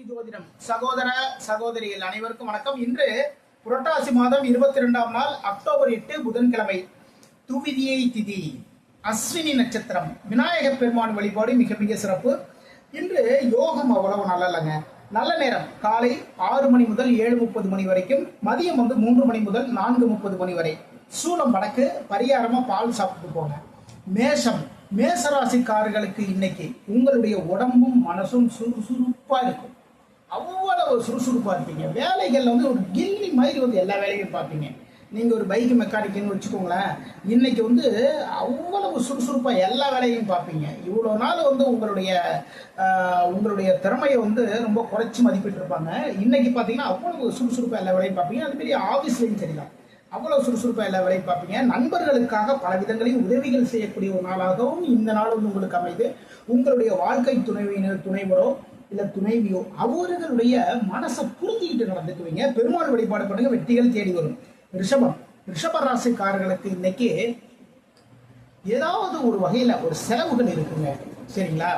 கைரளி ஜோதிடம். சகோதர சகோதரிகள் அனைவருக்கும் வணக்கம். இன்று புரட்டாசி மாதம் இருபத்தி ரெண்டாம் நாள் அக்டோபர் எட்டு புதன்கிழமை. துவிதியை திதி. அஸ்வினி நட்சத்திரம். விநாயக பெருமான் வழிபாடு மிக மிக சிறப்பு. இன்று யோகம் அவ்வளவு நல்லல்லங்க. நல்ல நேரம். காலை ஆறு மணி முதல் ஏழு முப்பது மணி வரைக்கும். மதியம் வந்து மூன்று மணி முதல் நான்கு முப்பது மணி வரை. சூலம் வடக்கு பரிகாரமா பால் சாப்பிட்டு போங்க. மேஷம். மேசராசிக்காரர்களுக்கு இன்னைக்கு உங்களுடைய உடம்பும் மனசும் சுறுசுறுப்பா இருக்கும். அவ்வளவு சுறுசுறுப்பாக இருப்பீங்க. வேலைகளில் வந்து ஒரு கில்லி மாதிரி வந்து எல்லா வேலையும் பார்ப்பீங்க. நீங்கள் ஒரு பைக் மெக்கானிக்னு வச்சுக்கோங்களேன். இன்றைக்கி வந்து அவ்வளவு சுறுசுறுப்பாக எல்லா வேலையும் பார்ப்பீங்க. இவ்வளோ நாள் வந்து உங்களுடைய உங்களுடைய திறமையை வந்து ரொம்ப குறைச்சி மதிப்பிட்டு இருப்பாங்க. பார்த்தீங்கன்னா அவ்வளவு சுறுசுறுப்பாக எல்லா வேலையும் பார்ப்பீங்க. அது பெரிய ஆஃபீஸ்லேயும் சரிதான். அவ்வளோ சுறுசுறுப்பாக எல்லா வேலையும் பார்ப்பீங்க. நண்பர்களுக்காக பல விதங்களையும் உதவிகள் செய்யக்கூடிய ஒரு நாளாகவும் இந்த நாள் வந்து உங்களுக்கு அமைது உங்களுடைய வாழ்க்கை துணைவியினர் துணைவரோ இல்ல துணைவியோ அவர்களுடைய மனசை புரிஞ்சுக்கிட்டு நடந்துக்குவீங்க. பெருமாள் வழிபாடு பண்ணுங்க வெற்றிகள் தேடி வரும். ரிஷபம். ரிஷப ராசிக்காரர்களுக்கு இன்னைக்கு ஏதாவது ஒரு வகையில ஒரு செலவுகள் இருக்குங்க. சரிங்களா?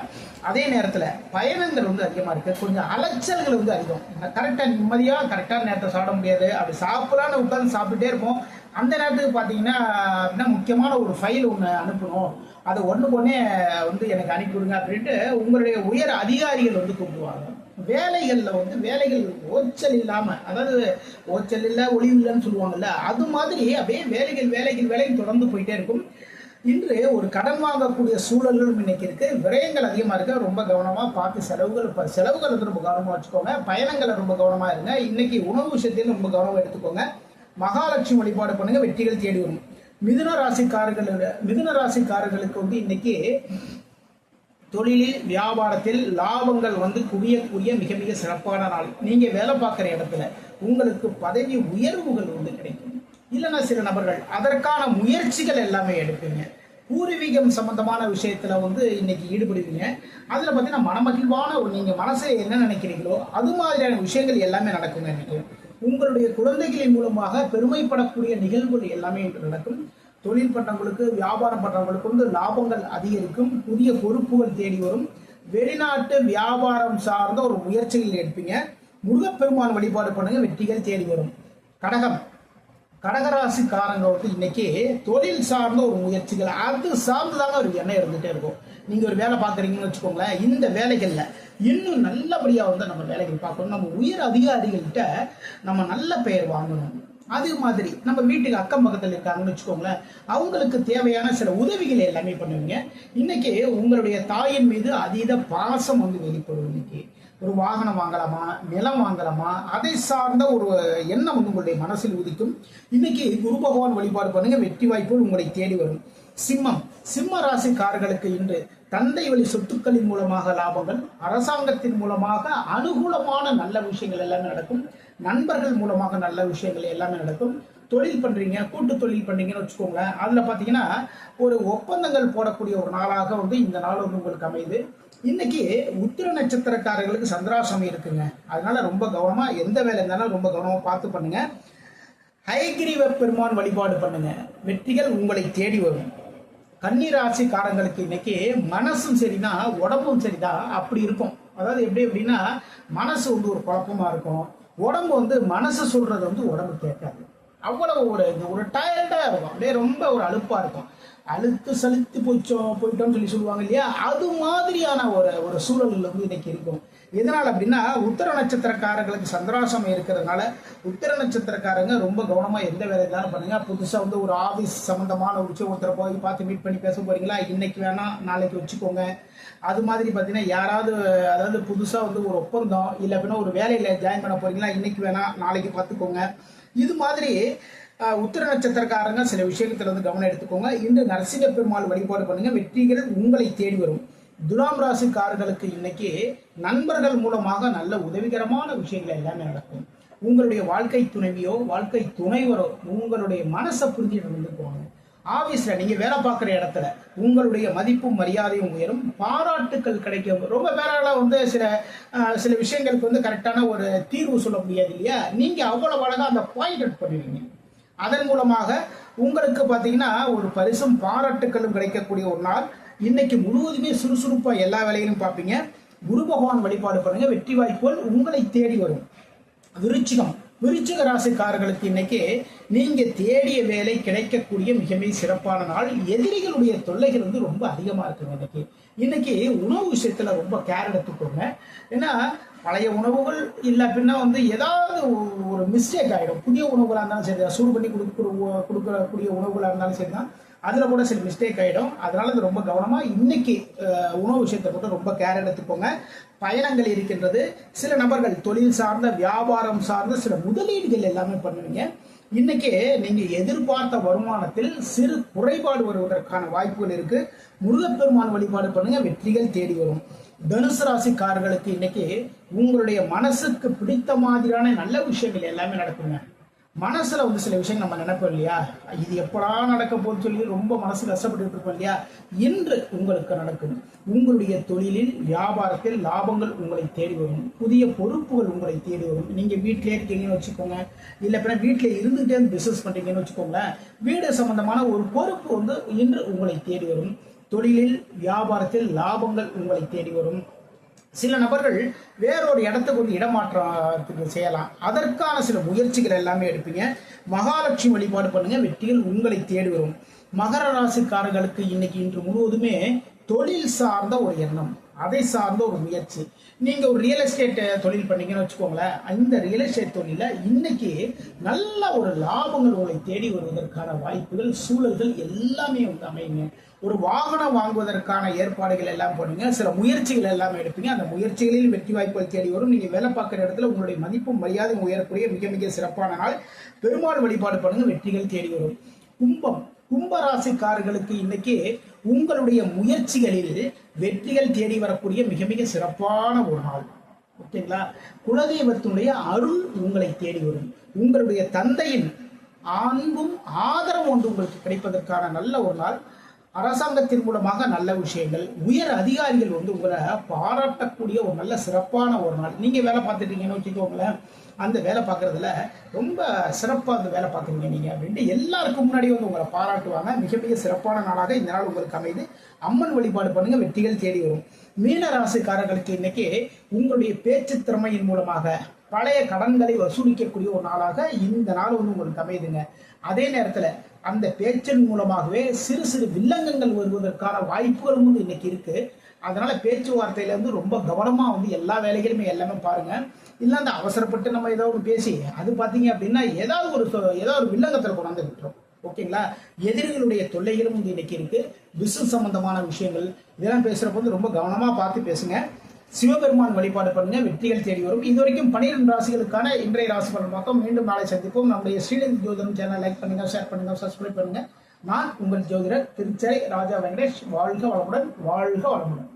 அதே நேரத்தில் பயணங்கள் வந்து அதிகமாக இருக்குது கொஞ்சம் அலைச்சல்கள் வந்து அதிகம். கரெக்டாக நிம்மதியாக கரெக்டான நேரத்தை சாப்பிட முடியாது. அப்படி சாப்பிடலான்னு உட்காந்து சாப்பிட்டுட்டே இருப்போம். அந்த நேரத்துக்கு பார்த்தீங்கன்னா அப்படின்னா முக்கியமான ஒரு ஃபைல் ஒன்று அனுப்பணும். அதை ஒன்று ஒன்றே வந்து எனக்கு அனுப்பி விடுங்க அப்படின்ட்டு உங்களுடைய உயர் அதிகாரிகள் வந்து கூப்பிடுவாங்க. வேலைகளில் வந்து வேலைகள் ஓச்சல் இல்லாமல் அதாவது ஓச்சல் இல்லை ஒளிவு இல்லைன்னு சொல்லுவாங்கல்ல அது மாதிரி அப்படியே வேலைகள் வேலைகள் வேலைகள் தொடர்ந்து போயிட்டே இருக்கும். இன்று ஒரு கடன் வாங்கக்கூடிய சூழல்களும் இன்னைக்கு இருக்கு. விரயங்கள் அதிகமா இருக்கு. ரொம்ப கவனமா பார்த்து செலவுகள் ப- செலவுகள் வந்து ரொம்ப கவனமா வச்சுக்கோங்க. பயணங்களை ரொம்ப கவனமா இருங்க. இன்னைக்கு உணவு விஷயத்தையும் ரொம்ப கவனமா எடுத்துக்கோங்க. மகாலட்சுமி வழிபாடு பண்ணுங்க. வெற்றிகள் தேடி வரும். மிதுன ராசிக்காரர்கள் மிதுன ராசிக்காரர்களுக்கு வந்து இன்னைக்கு தொழிலில் வியாபாரத்தில் லாபங்கள் வந்து குவியக்கூடிய மிக மிக சிறப்பான நாள். நீங்க வேலை பார்க்குற இடத்துல உங்களுக்கு பதவி உயர்வுகள் வந்து கிடைக்கும். இல்லைன்னா சில நபர்கள் அதற்கான முயற்சிகள் எல்லாமே எடுப்பீங்க. பூர்வீகம் சம்பந்தமான விஷயத்துல வந்து இன்னைக்கு ஈடுபடுவீங்க. அதுல பார்த்தீங்கன்னா மனமகிழ்வான ஒரு நீங்க மனசுல என்ன நினைக்கிறீங்களோ அது மாதிரியான விஷயங்கள் எல்லாமே நடக்குங்க இன்னைக்கு. உங்களுடைய குழந்தைகளின் மூலமாக பெருமைப்படக்கூடிய நிகழ்வுகள் எல்லாமே இன்று நடக்கும். தொழில் பண்றவங்களுக்கு வியாபாரம் பண்றவங்களுக்கு வந்து லாபங்கள் அதிகரிக்கும். புதிய பொறுப்புகள் தேடி வரும். வெளிநாட்டு வியாபாரம் சார்ந்த ஒரு முயற்சிகள் எடுப்பீங்க. முருகப்பெருமான் வழிபாடு பண்ணுங்க வெற்றிகள் தேடி வரும். கடகம். கடகராசிக்காரங்க வந்து இன்னைக்கு தொழில் சார்ந்த ஒரு முயற்சிகள் அது சார்ந்துதாங்க ஒரு எண்ணம் இருந்துகிட்டே இருக்கும். நீங்க ஒரு வேலை பார்க்குறீங்கன்னு வச்சுக்கோங்களேன் இந்த வேலைகள்ல இன்னும் நல்லபடியா வந்து நம்ம வேலைகள் பார்க்கணும். நம்ம உயர் அதிகாரிகள்கிட்ட நம்ம நல்ல பெயர் வாங்கணும். அது மாதிரி நம்ம வீட்டுக்கு அக்கம் பக்கத்தில் இருக்காங்கன்னு வச்சுக்கோங்களேன் அவங்களுக்கு தேவையான சில உதவிகள் எல்லாமே பண்ணுவீங்க. இன்னைக்கு உங்களுடைய தாயின் மீது அதீத பாசம் வந்து வெளிப்படும் இன்னைக்கு. ஒரு வாகனம் வாங்கலாமா? நிலம் வாங்கலாமா? அதை சார்ந்த ஒரு எண்ணம் வந்து உங்களுடைய மனசில் உதிக்கும். இன்னைக்கு குரு பகவான் வழிபாடு பண்ணுங்க. வெற்றி வாய்ப்புகள் உங்களை தேடி வரும். சிம்மம். சிம்ம ராசிக்காரர்களுக்கு இன்று தந்தை வழி சொத்துக்களின் மூலமாக லாபங்கள் அரசாங்கத்தின் மூலமாக அனுகூலமான நல்ல விஷயங்கள் எல்லாமே நடக்கும். நண்பர்கள் மூலமாக நல்ல விஷயங்கள் எல்லாமே நடக்கும். தொழில் பண்ணுறீங்க கூட்டு தொழில் பண்ணுறீங்கன்னு வச்சுக்கோங்களேன். அதில் பார்த்தீங்கன்னா ஒரு ஒப்பந்தங்கள் போடக்கூடிய ஒரு நாளாக வந்து இந்த நாள் வந்து உங்களுக்கு அமையுது. இன்னைக்கு உத்திர நட்சத்திரக்காரர்களுக்கு சந்திராசமி இருக்குங்க. அதனால ரொம்ப கவனமாக எந்த வேலை இருந்தாலும் ரொம்ப கவனமாக பார்த்து பண்ணுங்க. ஹைகிரீவ பெருமான் வழிபாடு பண்ணுங்க. வெற்றிகள் உங்களை தேடி வரும். கன்னிராசிக்காரங்களுக்கு இன்னைக்கு மனசும் சரிதான் உடம்பும் சரிதான். அப்படி இருக்கும். அதாவது எப்படி எப்படின்னா மனசு வந்து ஒரு குழப்பமா இருக்கும். உடம்பு வந்து மனசு சொல்றது வந்து உடம்பு கேட்காது. அவ்வளவு ஒரு ஒரு டயர்டாக இருக்கும். அப்படியே ரொம்ப ஒரு அழுப்பாக இருக்கும். அழுத்து சலித்து போச்சோம் போயிட்டோம்னு சொல்லி சொல்லுவாங்க இல்லையா? அது மாதிரியான ஒரு ஒரு சூழலில் வந்து இன்னைக்கு இருக்கும். எதனால் அப்படின்னா உத்தர நட்சத்திரக்காரங்களுக்கு சந்திராசம் இருக்கிறதுனால உத்தர நட்சத்திரக்காரங்க ரொம்ப கவனமாக எந்த வேலை இருந்தாலும் பண்ணுங்க. புதுசாக வந்து ஒரு ஆஃபீஸ் சம்மந்தமான ஒரு விஷயம் ஒருத்தரை போய் பார்த்து மீட் பண்ணி பேச போகிறீங்களா இன்னைக்கு வேணா நாளைக்கு வச்சுக்கோங்க. அது மாதிரி பார்த்தீங்கன்னா யாராவது அதாவது புதுசாக வந்து ஒரு ஒப்பந்தம் இல்லை அப்படின்னா ஒரு வேலையில் ஜாயின் பண்ண போறீங்களா? இன்னைக்கு வேணா நாளைக்கு பார்த்துக்கோங்க. இது மாதிரி உத்திர நட்சத்திரக்காரங்க சில விஷயத்துல வந்து கவனம் எடுத்துக்கோங்க. இன்று நரசிங்க பெருமாள் வழிபாடு பண்ணுங்க. வெற்றிகள் உங்களை தேடி வரும். துலாம் ராசிக்காரர்களுக்கு இன்னைக்கு நண்பர்கள் மூலமாக நல்ல உதவிகரமான விஷயங்கள் எல்லாமே நடக்கும். உங்களுடைய வாழ்க்கை துணைவியோ வாழ்க்கை துணைவரோ உங்களுடைய மனசை புரிஞ்சுட்டு வந்து ஆஃபீஸில் ஆபீஸ்ல நீங்க வேலை பார்க்குற இடத்துல உங்களுடைய மதிப்பும் மரியாதையும் உயரும். பாராட்டுக்கள் கிடைக்கும். ரொம்ப பேரால வந்து சில சில விஷயங்களுக்கு வந்து கரெக்டான ஒரு தீர்வு சொல்ல முடியாது இல்லையா? நீங்க அவ்வளவு அழகா அந்த பாயிண்ட் அவுட் பண்ணுவீங்க அதன் மூலமாக உங்களுக்கு பார்த்தீங்கன்னா ஒரு பரிசும் பாராட்டுக்களும் கிடைக்கக்கூடிய ஒரு நாள். இன்னைக்கு முழுவதுமே சுறுசுறுப்பாக எல்லா வேலைகளும் பார்ப்பீங்க. குரு பகவான் வழிபாடு பண்ணுங்க. வெற்றி வாய்ப்புகள் உங்களை தேடி வரும். விருச்சிகம். விருச்சிக ராசிக்காரர்களுக்கு இன்னைக்கு நீங்க தேடிய வேலை கிடைக்கக்கூடிய மிக மிக சிறப்பான நாள். எதிரிகளுடைய தொல்லைகள் வந்து ரொம்ப அதிகமா இருக்குங்க இன்னைக்கு. இன்னைக்கு உணவு விஷயத்துல ரொம்ப கேர் எடுத்துக்கோங்க. ஏன்னா பழைய உணவுகள் இல்லை அப்படின்னா வந்து ஏதாவது ஒரு மிஸ்டேக் ஆகிடும் புதிய உணவுகளாக இருந்தாலும் சரி தான், சூடு பண்ணி கொடுக்குற கொடுக்கக்கூடிய உணவுகளாக இருந்தாலும் சரி தான் அதில் கூட சில மிஸ்டேக் ஆகிடும் அதனால் அது ரொம்ப கவனமாக இன்னைக்கு உணவு விஷயத்தை மட்டும் ரொம்ப கேர் எடுத்துக்கோங்க. பயணங்கள் இருக்கின்றது. சில நபர்கள் தொழில் சார்ந்த வியாபாரம் சார்ந்த சில முதலீடுகள் எல்லாமே பண்ணுவீங்க. இன்னைக்கு நீங்க எதிர்பார்த்த வருமானத்தில் சிறு குறைபாடு வருவதற்கான வாய்ப்புகள் இருக்கு. முருகப்பெருமான் வழிபாடு பண்ணுங்க வெற்றிகள் தேடி வரும். தனுசு ராசிக்காரர்களுக்கு இன்னைக்கு உங்களுடைய மனசுக்கு பிடித்த மாதிரியான நல்ல விஷயங்கள் எல்லாமே நடக்குங்க. மனசுல வந்து சில விஷயங்கள் நம்ம நினைப்போம் இல்லையா? இது எப்படா நடக்க போகுதுன்னு சொல்லி ரொம்ப மனசு கஷ்டப்பட்டு இருப்போம் இல்லையா? இன்று உங்களுக்கு நடக்கும். உங்களுடைய தொழிலில் வியாபாரத்தில் லாபங்கள் உங்களை தேடி வரும். புதிய பொறுப்புகள் உங்களை தேடி வரும். நீங்க வீட்டிலே இருக்கீங்கன்னு வச்சுக்கோங்க. இல்ல பிற வீட்டிலே இருந்துகிட்டே பிசினஸ் பண்றீங்கன்னு வச்சுக்கோங்களேன். வீடு சம்பந்தமான ஒரு பொறுப்பு வந்து இன்று உங்களை தேடி வரும். தொழிலில் வியாபாரத்தில் லாபங்கள் உங்களை தேடி வரும். சில நபர்கள் வேறொரு இடத்துக்கு வந்து இடமாற்றத்துக்கு செய்யலாம். அதற்கான சில முயற்சிகள் எல்லாமே எடுப்பீங்க. மகாலட்சுமி வழிபாடு பண்ணுங்க வெற்றிகள் உங்களை தேடி வரும். மகர ராசிக்காரர்களுக்கு இன்னைக்கு இன்று முழுவதுமே தொழில் சார்ந்த ஒரு எண்ணம். அதை சார்ந்த ஒரு முயற்சி. நீங்க ஒரு ரியல் எஸ்டேட் தொழில் பண்ணீங்கன்னு வச்சுக்கோங்களேன் இந்த ரியல் எஸ்டேட் தொழில இன்னைக்கு நல்ல ஒரு லாபங்கள் உங்களை தேடி வருவதற்கான வாய்ப்புகள் சூழல்கள் எல்லாமே வந்து அமையுங்க. ஒரு வாகனம் வாங்குவதற்கான ஏற்பாடுகள் எல்லாம் பண்ணுங்க சில முயற்சிகள் எல்லாமே எடுப்பீங்க. அந்த முயற்சிகளில் வெற்றி வாய்ப்புகள் தேடி வரும். நீங்க வேலை பார்க்குற இடத்துல உங்களுடைய மதிப்பும் மரியாதையும் உயரக்கூடிய மிக மிக சிறப்பான நாள். பெருமாள் வழிபாடு பண்ணுங்க வெற்றிகள் தேடி வரும். கும்பம் கும்பராசிக்காரர்களுக்கு இன்னைக்கு உங்களுடைய முயற்சிகளில் வெற்றிகள் தேடி வரக்கூடிய மிக மிக சிறப்பான ஒரு நாள். ஓகேங்களா? குலதெய்வத்தினுடைய அருள் உங்களை தேடி வரும். உங்களுடைய தந்தையின் அன்பும் ஆதரவும் ஒன்று உங்களுக்கு கிடைப்பதற்கான நல்ல ஒரு நாள். அரசாங்கத்தின் மூலமாக நல்ல விஷயங்கள் உயர் அதிகாரிகள் வந்து உங்களை பாராட்டக்கூடிய ஒரு நல்ல சிறப்பான ஒரு நாள். நீங்கள் வேலை பார்த்துட்டீங்கன்னு வச்சுக்கோங்களேன் அந்த வேலை பார்க்குறதுல ரொம்ப சிறப்பாக அந்த வேலை பார்க்குறீங்க நீங்கள் அப்படின்ட்டு எல்லாருக்கும் முன்னாடி வந்து உங்களை பாராட்டுவாங்க. மிக மிக சிறப்பான நாளாக இந்த நாள் உங்களுக்கு அமைது அம்மன் வழிபாடு பண்ணுங்க வெற்றிகள் தேடி வரும். மீன ராசிக்காரர்களுக்கு இன்னைக்கு உங்களுடைய பேச்சு திறமையின் மூலமாக பழைய கடன்களை வசூலிக்கக்கூடிய ஒரு நாளாக இந்த நாள் வந்து உங்களுக்கு அமையுதுங்க. அதே நேரத்துல அந்த பேச்சின் மூலமாகவே சிறு சிறு வில்லங்கங்கள் வருவதற்கான வாய்ப்புகளும் வந்து இன்னைக்கு இருக்கு. அதனால பேச்சுவார்த்தையில வந்து ரொம்ப கவனமா வந்து எல்லா வேலைகளுமே எல்லாமே பாருங்க. இல்லை அந்த அவசரப்பட்டு நம்ம ஏதோ ஒன்று பேசி அது பார்த்தீங்க அப்படின்னா ஏதாவது ஒரு ஏதாவது ஒரு வில்லங்கத்தில் கொண்டாந்து விட்டுரும். ஓகேங்களா? எதிரிகளுடைய தொல்லைகளும் வந்து இன்னைக்கு இருக்கு. பிசினஸ் சம்பந்தமான விஷயங்கள் இதெல்லாம் பேசுறப்ப வந்து ரொம்ப கவனமா பார்த்து பேசுங்க. சிவபெருமான் வழிபாடு பண்ணுங்க வெற்றிகள் தேடி வரும். இது வரைக்கும் பன்னிரெண்டு ராசிகளுக்கான இன்றைய ராசி பலன் பார்த்தோம் மீண்டும் நாளை சந்திப்போம். நம்முடைய ஸ்ரீலந்த் ஜோதிடம் சேனல் லைக் பண்ணுங்க ஷேர் பண்ணுங்க சப்ஸ்கிரைப் பண்ணுங்க. நான் உங்கள் ஜோதிடர் திருச்சை ராஜா வெங்கடேஷ். வாழ்க வளமுடன் வாழ்க வளமுடன்.